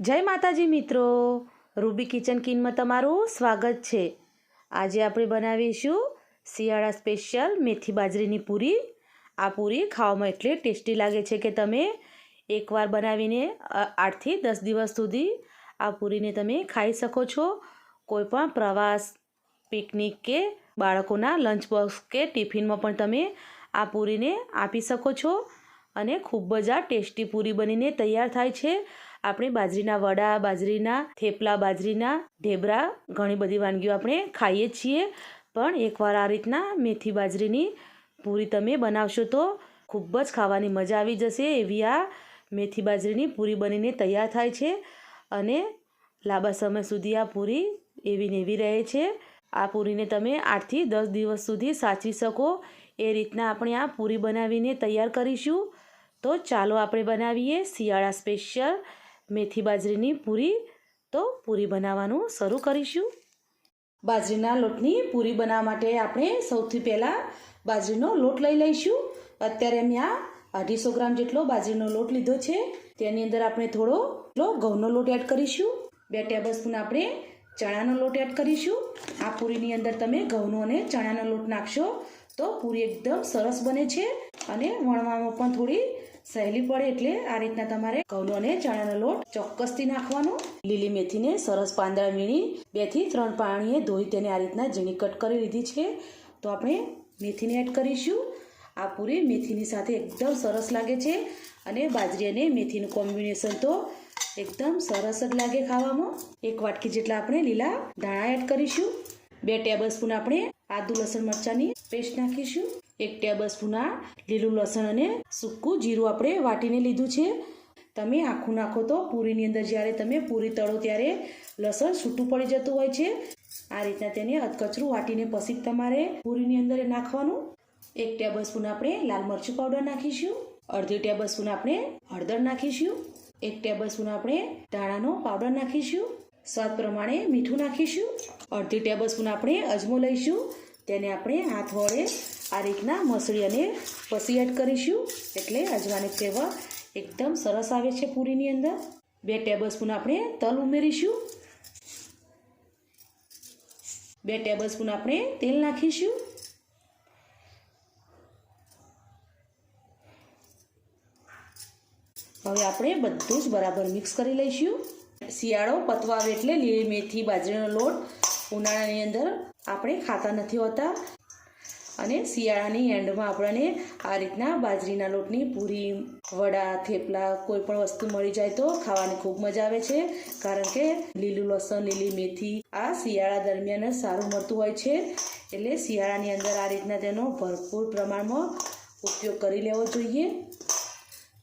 જય માતાજી મિત્રો. રૂબી કિચન કિનમાં તમારું સ્વાગત છે. આજે આપણે બનાવીશું શિયાળા સ્પેશિયલ મેથી બાજરીની પૂરી. આ પૂરી ખાવામાં એટલે ટેસ્ટી લાગે છે કે તમે એકવાર બનાવીને આઠથી દસ દિવસ સુધી આ પૂરીને તમે ખાઈ શકો છો. કોઈપણ પ્રવાસ, પિકનિક કે બાળકોના લંચ બોક્સ કે ટિફિનમાં પણ તમે આ પૂરીને આપી શકો છો. અને ખૂબ જ આ ટેસ્ટી પૂરી બનીને તૈયાર થાય છે. આપણે બાજરીના વડા, બાજરીના થેપલા, બાજરીના ઢેબરા ઘણી બધી વાનગીઓ આપણે ખાઈએ છીએ. પણ એકવાર આ રીતના મેથી બાજરીની પૂરી તમે બનાવશો તો ખૂબ જ ખાવાની મજા આવી જશે એવી આ મેથી બાજરીની પૂરી બનીને તૈયાર થાય છે અને લાંબા સમય સુધી આ પૂરી એવી નેવી રહે છે. આ પૂરીને તમે આઠથી દસ દિવસ સુધી સાચવી શકો. એ રીતના આપણે આ પૂરી બનાવીને તૈયાર કરીશું. તો ચાલો આપણે બનાવીએ શિયાળા સ્પેશિયલ. મેથી બાજરીની પૂરી તો પૂરી બનાવવાનું શરૂ કરીશું. બાજરીના લોટની પૂરી બનાવવા માટે આપણે સૌથી પહેલાં બાજરીનો લોટ લઈ લઈશું. અત્યારે મેં આ અઢીસો ગ્રામ જેટલો બાજરીનો લોટ લીધો છે. તેની અંદર આપણે થોડો ઘઉંનો લોટ એડ કરીશું. બે ટેબલ સ્પૂન આપણે ચણાનો લોટ એડ કરીશું. આ પૂરીની અંદર તમે ઘઉંનો અને ચણાનો લોટ નાખશો તો પૂરી એકદમ સરસ બને છે અને વણવામાં પણ થોડી સહેલી પડે એટલે આ રીતના તમારે ઘઉંનો અને ચણાનો લોટ ચોક્કસથી નાખવાનો. લીલી મેથીને સરસ પાંદડા વીણી બેથી ત્રણ પાણીએ ધોઈ તેને આ રીતના ઝીણી કટ કરી લીધી છે. તો આપણે મેથીને એડ કરીશું. આ પૂરી મેથીની સાથે એકદમ સરસ લાગે છે અને બાજરી અને મેથીનું કોમ્બિનેશન તો એકદમ સરસ જ લાગે ખાવામાં. એક વાટકી જેટલા આપણે લીલા ધાણા એડ કરીશું. બે ટેબલ સ્પૂન આપણે આદુ લસણ મરચાંની પેસ્ટ નાખીશું. એક ટેબલ સ્પૂન લીલું લસણ અને સૂકું જીરું આપણે વાટીને લીધું છે. તમે આખું નાખો તો પૂરીની અંદર જ્યારે તમે પૂરી તળો ત્યારે લસણ છૂટું પડી જતું હોય છે. આ રીતના તેને અધકચરું વાટીને પછી તમારે પૂરીની અંદર નાખવાનું. એક ટેબલ સ્પૂન આપણે લાલ મરચું પાવડર નાખીશું. અડધી ટેબલ સ્પૂન આપણે હળદર નાખીશું. એક ટેબલ સ્પૂન આપણે ધાણાનો પાવડર નાખીશું. સ્વાદ પ્રમાણે મીઠું નાખીશું. અડધી ટેબલ સ્પૂન આપણે અજમો લઈશું. તેને આપણે હાથ વડે આ રીતના મસળી અને પછી એડ કરીશું. એટલે અજવાની ફ્લેવર એકદમ સરસ આવે છે પૂરીની અંદર. બે ટેબલ આપણે તલ ઉમેરીશું. બે ટેબલ આપણે તેલ નાખીશું. હવે આપણે બધું જ બરાબર મિક્સ કરી લઈશું. શિયાળો પતવા આવે એટલે લીલી મેથી, બાજરીનો લોટ ઉનાળાની અંદર આપણે ખાતા નથી હોતા. અને શિયાળાની એન્ડમાં આપણને આ રીતના બાજરીના લોટની પૂરી, વડા, થેપલા કોઈ પણ વસ્તુ મળી જાય તો ખાવાની ખૂબ મજા આવે છે. કારણ કે લીલું લસણ, લીલી મેથી આ શિયાળા દરમિયાન સારું મળતું હોય છે. એટલે શિયાળાની અંદર આ રીતના તેનો ભરપૂર પ્રમાણમાં ઉપયોગ કરી લેવો જોઈએ.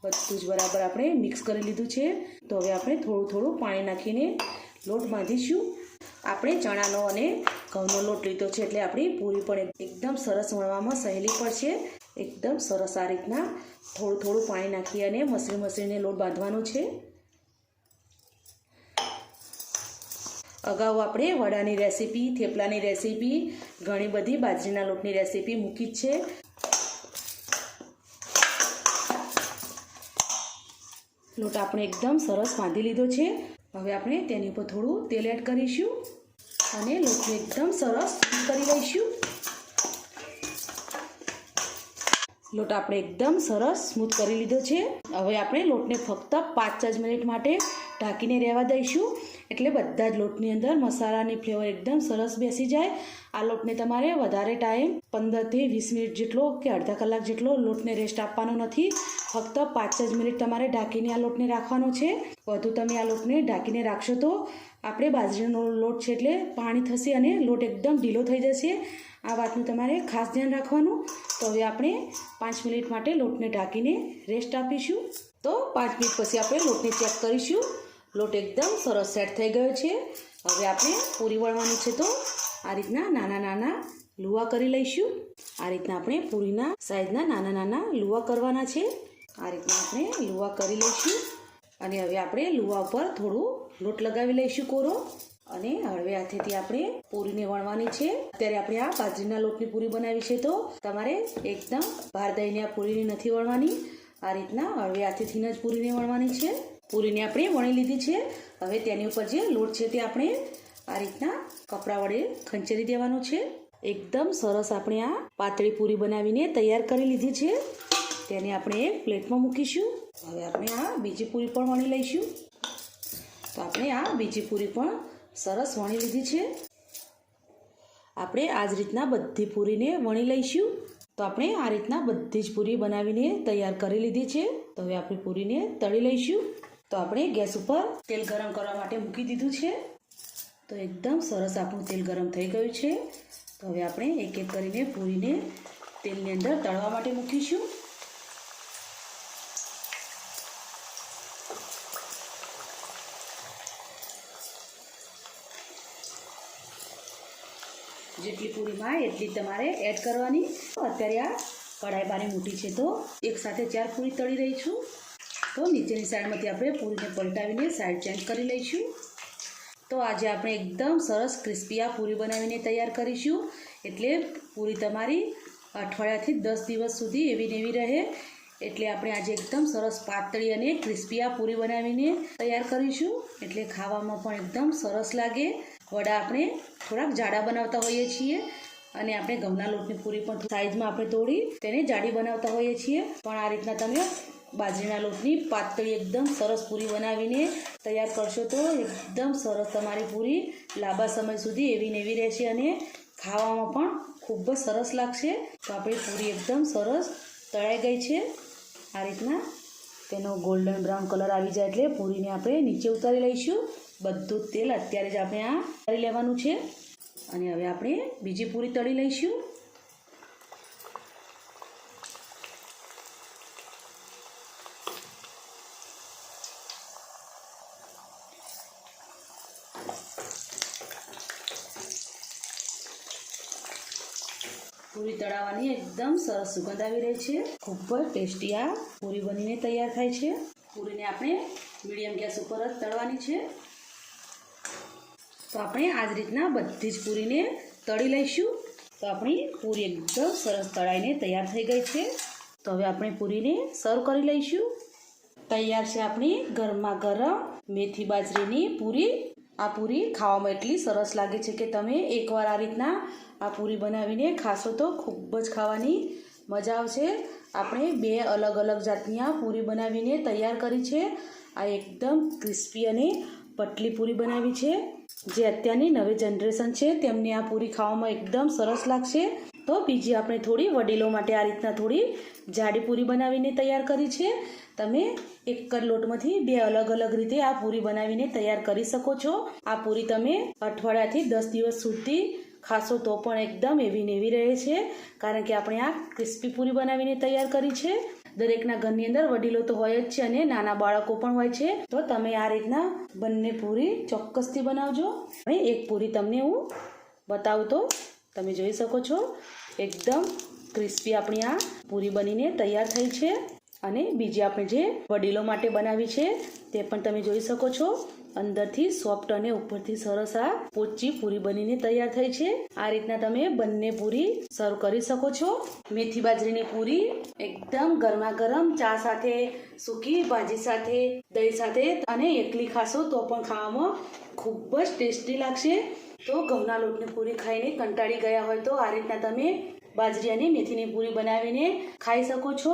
બધું જ બરાબર આપણે મિક્સ કરી લીધું છે. તો હવે આપણે થોડું થોડું પાણી નાખીને લોટ બાંધીશું આપણે ચણાનો અને ઘઉંનો લોટ લીધો છે એટલે આપણી પૂરી પણ એકદમ સરસ વણવામાં સહેલી પડશે એકદમ સરસ આ રીતના થોડું થોડું પાણી નાખી અને મસરી મસરીને લોટ બાંધવાનો છે. અગાઉ આપણે વડાની રેસીપી, થેપલાની રેસીપી, ઘણી બધી બાજરીના લોટની રેસીપી મૂકી જ છે. લોટ આપણે એકદમ સરસ બાંધી લીધો છે. હવે આપણે તેની ઉપર થોડું તેલ એડ કરીશું અને લોટને એકદમ સરસ કરી લઈશું. લોટ આપણે એકદમ સરસ સ્મૂથ કરી લીધો છે. હવે આપણે લોટને ફક્ત પાંચ જ મિનિટ માટે ઢાંકીને રહેવા દઈશું. એટલે બધા જ લોટની અંદર મસાલાની ફ્લેવર એકદમ સરસ બેસી જાય. આ લોટને તમારે વધારે ટાઈમ પંદરથી વીસ મિનિટ જેટલો કે અડધા કલાક જેટલો લોટને રેસ્ટ આપવાનો નથી. ફક્ત પાંચ જ મિનિટ તમારે ઢાંકીને આ લોટને રાખવાનો છે. વધુ તમે આ લોટને ઢાંકીને રાખશો તો આપણે બાજરીનો લોટ છે એટલે પાણી થશે અને લોટ એકદમ ઢીલો થઈ જશે. આ વાતનું તમારે ખાસ ધ્યાન રાખવાનું. તો હવે આપણે પાંચ મિનિટ માટે લોટને ઢાંકીને રેસ્ટ આપીશું. તો પાંચ મિનિટ પછી આપણે લોટને ચેક કરીશું. લોટ એકદમ સરસ સેટ થઈ ગયો છે. હવે આપણે પૂરી વળવાનું છે તો આ રીતના નાના નાના લુવા કરી લઈશું. આ રીતના આપણે પૂરીના સાઈઝના નાના નાના લુવા કરવાના છે. આ રીતના આપણે લુવા કરી લઈશું. અને હવે આપણે લુવા ઉપર થોડું લોટ લગાવી લઈશું કોરો. અને હળવે હાથેથી આપણે પૂરીને વણવાની છે. અત્યારે આપણે આ બાજરીના લોટની પૂરી બનાવી છે તો તમારે એકદમ ભાર દઈને આ પૂરીને નથી વણવાની. આ રીતના હળવે હાથેથી જ પૂરીને વણવાની છે. પૂરીને આપણે વણી લીધી છે. હવે તેની ઉપર જે લોટ છે તે આપણે આ રીતના કપડા વડે ખંચેરી દેવાનું છે. એકદમ સરસ આપણે આ પાતળી પૂરી બનાવીને તૈયાર કરી લીધી છે. તેને આપણે એક પ્લેટમાં મૂકીશું. હવે આપણે આ બીજી પૂરી પણ વણી લઈશું. તો આપણે આ બીજી પૂરી પણ સરસ વણી લીધી છે. આપણે આ જ રીતના બધી પૂરીને વણી લઈશું. તો આપણે આ રીતના બધી જ પૂરી બનાવીને તૈયાર કરી લીધી છે. તો હવે આપણે પૂરીને તળી લઈશું. તો આપણે ગેસ ઉપર તેલ ગરમ કરવા માટે મૂકી દીધું છે. તો એકદમ સરસ આપણું તેલ ગરમ થઈ ગયું છે. તો હવે આપણે એક એક કરીને પૂરીને તેલની અંદર તળવા માટે મૂકીશું. જેટલી પૂરીમાં એટલી તમારે એડ કરવાની. અત્યારે આ કઢાઈ બારી મોટી છે તો એક સાથે ચાર પૂરી તળી રહી છું તો નીચેની સાઈડમાંથી આપણે પૂરીને પલટાવીને સાઈડ ચેન્જ કરી લઈશું. તો આજે આપણે એકદમ સરસ ક્રિસ્પી પૂરી બનાવીને તૈયાર કરીશું. એટલે પૂરી તમારી અઠવાડિયાથી દસ દિવસ સુધી એવી ને એવી રહે. એટલે આપણે આજે એકદમ સરસ પાતળી અને ક્રિસ્પી પૂરી બનાવીને તૈયાર કરીશું. એટલે ખાવામાં પણ એકદમ સરસ લાગે. વડા આપણે થોડાક જાડા બનાવતા હોઈએ છીએ અને આપણે ઘઉંના લોટની પૂરી પણ સાઈઝમાં આપણે તોડી તેને જાડી બનાવતા હોઈએ છીએ. પણ આ રીતના તમે બાજરીના લોટની પાતળી એકદમ સરસ પૂરી બનાવીને તૈયાર કરશો તો એકદમ સરસ તમારી પૂરી લાંબા સમય સુધી એવી ને એવી રહેશે અને ખાવામાં પણ ખૂબ જ સરસ લાગશે. તો આપણી પૂરી એકદમ સરસ તળાઈ ગઈ છે. આ રીતના તેનો ગોલ્ડન બ્રાઉન કલર આવી જાય એટલે પૂરીને આપણે નીચે ઉતારી લઈશું. બધું તેલ અત્યારે જ આપણે આ કરી લેવાનું છે. અને હવે આપણે બીજી પૂરી તળી લઈશું. પૂરી તળાવવાની એકદમ સરસ સુગંધ આવી રહી છે. ખૂબ જ ટેસ્ટી આ પૂરી બનીને તૈયાર થાય છે. પૂરીને આપણે મીડિયમ ગેસ ઉપર જ તળવાની છે. તો આપણે આ જ રીતના બધી જ પૂરીને તળી લઈશું. તો આપણી પૂરી એકદમ સરસ તળાઈને તૈયાર થઈ ગઈ છે. તો હવે આપણે પૂરીને સર્વ કરી લઈશું. તૈયાર છે આપણી ગરમા ગરમ મેથી બાજરીની પૂરી. આ પૂરી ખાવામાં એટલી સરસ લાગે છે કે તમે એકવાર આ રીતના આ પૂરી બનાવીને ખાશો તો ખૂબ જ ખાવાની મજા આવશે. આપણે બે અલગ અલગ જાતની આ પૂરી બનાવીને તૈયાર કરી છે. આ એકદમ ક્રિસ્પી અને પટલી પૂરી બનાવી છે. જે અત્યારની નવી જનરેશન છે, તેમને આ પૂરી ખાવામાં એકદમ સરસ લાગશે. તો બીજી આપણે થોડી વડીલો માટે આ રીતના થોડી જાડી પૂરી બનાવીને તૈયાર કરી છે. તમે એક જ લોટમાંથી બે અલગ અલગ રીતે આ પૂરી બનાવીને તૈયાર કરી શકો છો. આ પૂરી તમે અઠવાડિયાથી દસ દિવસ સુધી ખાશો તો પણ એકદમ એવી નેવી રહે છે, કારણ કે આપણે આ ક્રિસ્પી પૂરી બનાવીને તૈયાર કરી છે. દરેકના ઘરની અંદર વડીલો તો હોય જ છે અને નાના બાળકો પણ હોય છે. તો તમે આ રીતના બંને પૂરી ચોક્કસથી બનાવજો. અને એક પૂરી તમને હું બતાવું તો તમે જોઈ શકો છો. એકદમ ક્રિસ્પી આપણી આ પૂરી બનીને તૈયાર થઈ છે. અને બીજી આપણે જે વડીલો માટે બનાવી છે, તે પણ તમે જોઈ શકો છો. અંદરથી સોફ્ટ અને ઉપરથી સરસ આ પોચી પૂરી બનીને તૈયાર થઈ છે. આ રીતના તમે બંને પૂરી સર્વ કરી શકો છો. મેથી બાજરીની પૂરી એકદમ ગરમા ગરમ ચા સાથે, સૂકી ભાજી સાથે, દહીં સાથે અને એકલી ખાશો તો પણ ખાવામાં ખૂબ જ ટેસ્ટી લાગશે. તો ઘઉંના લોટની પૂરી ખાઈને કંટાળી ગયા હોય તો આ રીતના તમે બાજરી અને મેથીની પૂરી બનાવીને ખાઈ શકો છો.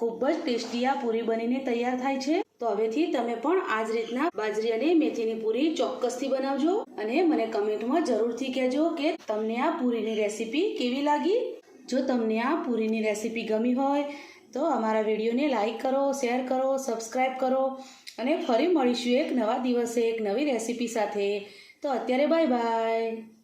ખૂબ જ ટેસ્ટી આ પૂરી બનીને તૈયાર થાય છે. તો હવેથી તમે પણ આ જ રીતના બાજરી અને મેથીની પૂરી ચોક્કસથી બનાવજો અને મને કમેન્ટમાં જરૂરથી કહેજો કે તમને આ પૂરીની રેસીપી કેવી લાગી? જો તમને આ પૂરીની રેસીપી ગમી હોય, તો અમારા વિડીયોને લાઇક કરો, શેર કરો સબસ્ક્રાઈબ કરો અને ફરી મળીશું એક નવા દિવસે એક નવી રેસીપી સાથે. તો અત્યારે બાય બાય.